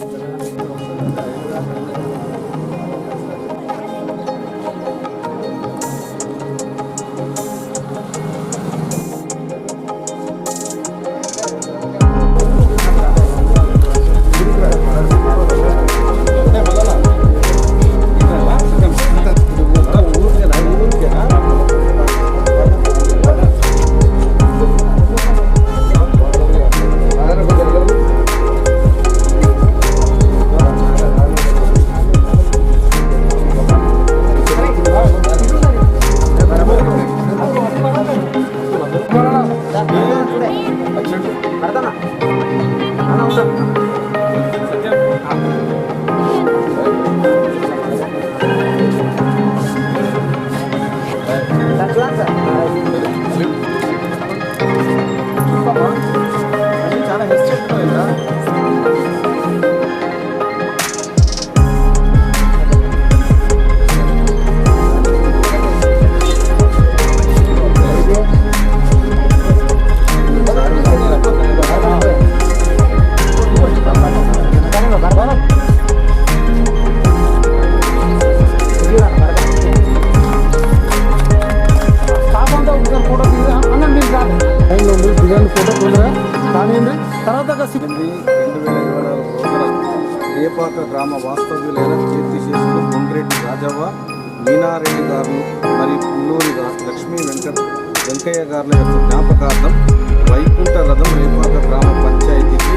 Christ. Thank you. ఎనిమిది రెండు వేల ఇరవై నాలుగు రోజుల రేపాక గ్రామ వాస్తవ్యులైన కీర్తిశేషులు కొండ్రెడ్డి రాజవ్వ మీనారెడ్డి గారు మరియు పుల్లూరి గారు లక్ష్మీ వెంకట వెంకయ్య గారుల యొక్క జ్ఞాపకార్థం వైకుంఠ రథం రేపాక గ్రామ పంచాయతీకి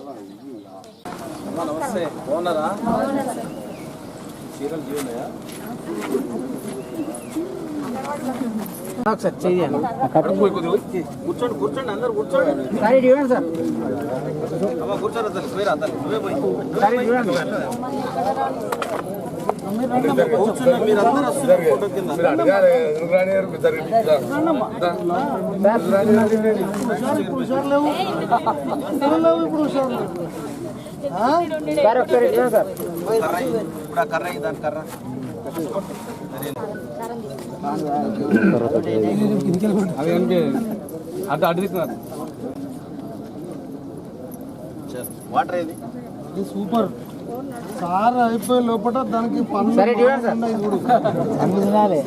అమ్మా, నమస్తే. బాగున్నారా? చీరలు జీవున్నాయా ఒకసారి చేయండి కూర్చోండి కూర్చోండి అందరు కూర్చోండి. సరే సార్. అమ్మ కూర్చోరా తల్లి నువ్వే పోయి. అటు తీసుకున్నారు వాటర్ ఏది? సూపర్. సార్ అయిపోయే లోపల దానికి పన్ను సరే చూడండి సార్. అన్ని తినాలి.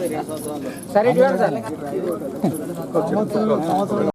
సరే చూడండి సార్. సంవత్సరం